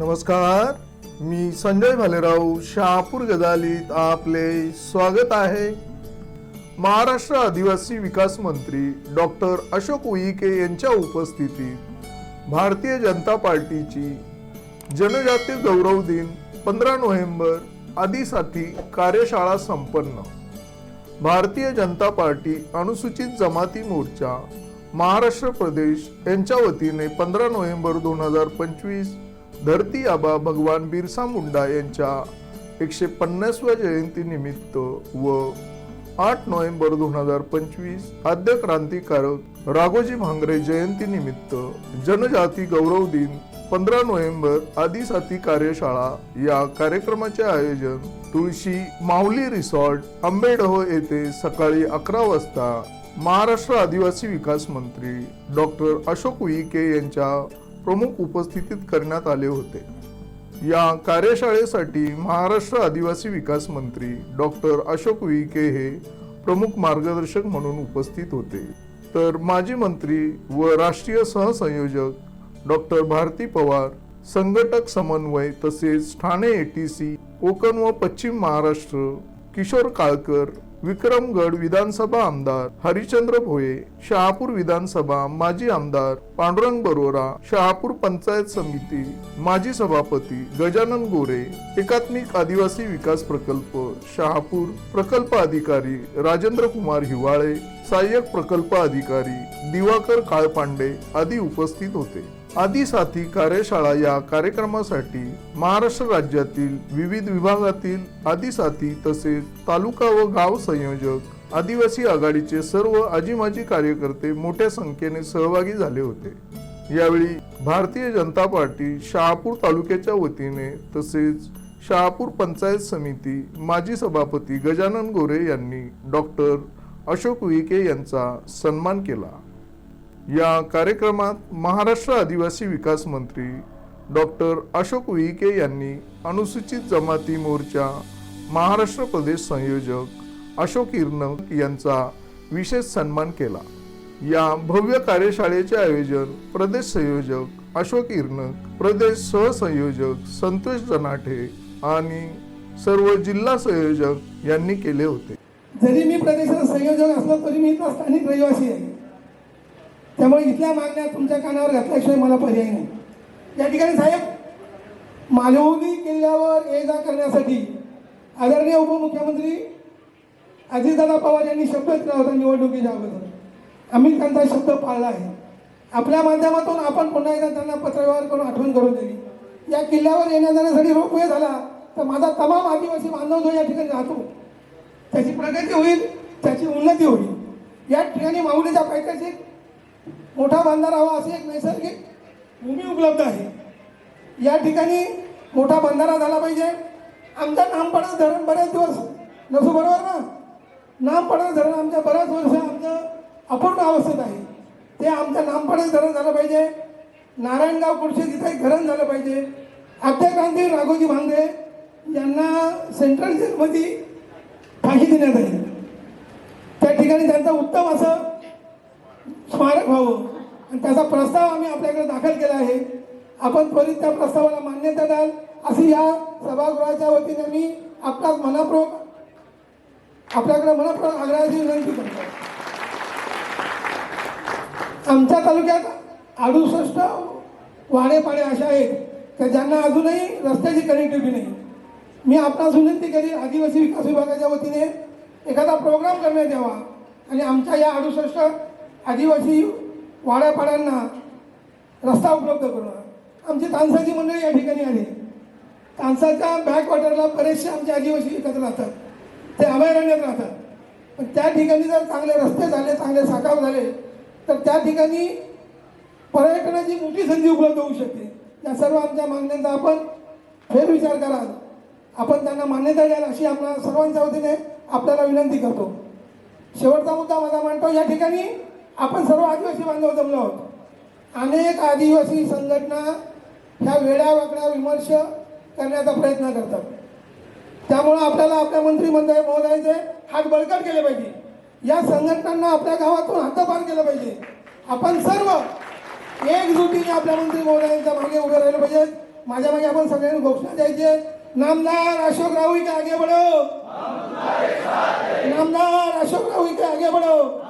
नमस्कार मी संजय भालेराव शहापूर गदालीत आपले स्वागत आहे. महाराष्ट्र आदिवासी विकास मंत्री डॉक्टर अशोक उईके यांच्या उपस्थितीत भारतीय जनता पार्टीची जनजाती गौरव दिन पंधरा नोव्हेंबर आदीसाठी कार्यशाळा संपन्न. भारतीय जनता पार्टी अनुसूचित जमाती मोर्चा महाराष्ट्र प्रदेश यांच्या वतीने पंधरा नोव्हेंबर दोन हजार पंचवीस धरती आबा भगवान बिरसा मुंडा यांच्या एकशे पन्नासव्या जयंतीनिमित्त व आठ नोव्हेंबर दोन हजार पंचवीस आद्य क्रांतिकारक राघोजी भांगरे जयंतीनिमित्त जनजाती गौरव दिन पंधरा नोव्हेंबर आदिसाती कार्यशाळा या कार्यक्रमाचे आयोजन तुळशी माऊली रिसॉर्ट आंबेडहो येथे सकाळी अकरा वाजता महाराष्ट्र आदिवासी विकास मंत्री डॉक्टर अशोक उईके यांच्या प्रमुख उपस्थितीत करण्यात आले होते. या कार्यशाळेसाठी महाराष्ट्र आदिवासी विकास मंत्री डॉक्टर अशोक उईके हे प्रमुख मार्गदर्शक म्हणून उपस्थित होते. तर माजी मंत्री व राष्ट्रीय सहसंयोजक डॉक्टर भारती पवार संघटक समन्वय तसेच ठाणे एटीसी कोकण व पश्चिम महाराष्ट्र किशोर काळकर विक्रमगड विधानसभा आमदार हरिचंद्र भोये शहापूर विधानसभा माजी आमदार पांडुरंग बरोरा शहापूर पंचायत समिती माजी सभापती गजानन गोरे एकात्मिक आदिवासी विकास प्रकल्प शहापूर प्रकल्प अधिकारी राजेंद्र कुमार हिवाळे सहाय्यक प्रकल्प अधिकारी दिवाकर काळपांडे आदी उपस्थित होते. आदी साथी कार्यशाळा या कार्यक्रमासाठी महाराष्ट्र राज्यातील विविध विभागातील आदी साथी तसेच तालुका व गाव संयोजक आदिवासी आघाडीचे सर्व आजी माजी कार्यकर्ते मोठ्या संख्येने सहभागी झाले होते. यावेळी भारतीय जनता पार्टी शहापूर तालुक्याच्या वतीने तसेच शहापूर पंचायत समिती माजी सभापती गजानन गोरे यांनी डॉक्टर अशोक विके यांचा सन्मान केला. या कार्यक्रमात महाराष्ट्र आदिवासी विकास मंत्री डॉक्टर अशोक उईके यांनी अनुसूचित जमाती मोर्चा महाराष्ट्र प्रदेश संयोजक अशोक इरनक यांचा विशेष सन्मान केला. या भव्य कार्यशाळेचे आयोजन प्रदेश संयोजक अशोक इरनक प्रदेश सहसंयोजक संतोष जनाठे आणि सर्व जिल्हा संयोजक यांनी केले होते. जरी मी प्रदेशाचा संयोजक असलो तरी मी स्थानिक रहिवासी आहे. त्यामुळे इथल्या मागण्या तुमच्या कानावर घातल्याशिवाय मला पर्याय नाही. या ठिकाणी साहेब मालवणी किल्ल्यावर ये जा करण्यासाठी आदरणीय उपमुख्यमंत्री अजितदादा पवार यांनी शब्द दिला होता निवडणुकीच्या अगोदर. आम्ही त्यांचा शब्द पाळला आहे. आपल्या माध्यमातून आपण पुन्हा एकदा त्यांना पत्रव्यवहार करून आठवण करून दिली या किल्ल्यावर येण्या जाण्यासाठी रोपवे झाला तर माझा तमाम आदिवासी बांधव जो या ठिकाणी राहतो त्याची प्रगती होईल त्याची उन्नती होईल. या ठिकाणी माऊलीच्या पायथ्याशी मोठा बांधारा हवा अशी एक नैसर्गिक भूमी उपलब्ध आहे. या ठिकाणी मोठा बंधारा झाला पाहिजे. आमच्या नामपडा धरण बरेच दिवस नसू बरोबर ना? नामपडा धरण आमच्या बऱ्याच वर्ष आमचं अपूर्ण अवस्थेत आहे. ते आमच्या नामपडा धरण झालं पाहिजे. नारायणगाव कुडशे तिथे एक धरण झालं पाहिजे. आद्यक्रांती राघोजी भांगरे यांना सेंट्रल जेलमध्ये फाशी देण्यात आली. त्या ठिकाणी त्यांचं उत्तम असं स्मारक व्हावं. आणि त्याचा प्रस्ताव आम्ही आपल्याकडे दाखल केला आहे. आपण त्वरित त्या प्रस्तावाला मान्यता द्याल. अशी या सभागृहाच्या वतीने मी आपल्याच मनापूर्वक आपल्याकडे मनापूर्वक आग्रहाची विनंती करतो. आमच्या तालुक्यात अडुसष्ट वाडे अशा आहेत की ज्यांना अजूनही रस्त्याची कनेक्टिव्हिटी नाही. मी आपणास विनंती करीन आदिवासी विकास विभागाच्या वतीने एखादा प्रोग्राम करण्यात यावा. आणि आमच्या या अडुसष्ट आदिवासी वाड्यापाड्यांना रस्ता उपलब्ध करून आमची तानसाची मंडळी या ठिकाणी आली तानसाच्या बॅकवॉटरला बरेचसे आमचे आदिवासी एकत्र राहतात. ते अभयारण्यात राहतात. पण त्या ठिकाणी जर चांगले रस्ते झाले चांगले साकाव झाले तर त्या ठिकाणी पर्यटनाची मोठी संधी उपलब्ध होऊ शकते. या सर्व आमच्या मागण्यांचा आपण फेरविचार कराल आपण त्यांना मान्यता द्याल अशी आपल्या सर्वांच्या वतीने आपल्याला विनंती करतो. शेवटचा मुद्दा माझा मांडतो. या ठिकाणी आपण सर्व आदिवासी बांधव जमलो आहोत. अनेक आदिवासी संघटना ह्या वेड्या वाकड्या विमर्श करण्याचा प्रयत्न करतात. त्यामुळं आपल्याला आपल्या मंत्रिमंडळ महोदयाचे हात बळकट केले पाहिजे. या संघटनांना आपल्या गावातून हद्दपार केलं पाहिजे. आपण सर्व एकजुटीने आपल्या मंत्री महोदयांच्या मागे उभे राहिले पाहिजेत माझ्या मागे आपण सगळ्यांनी घोषणा द्यायचे नामदार अशोक राहू के आगे बढ़ो. नामदार अशोक राहू के आगे बढ़ो.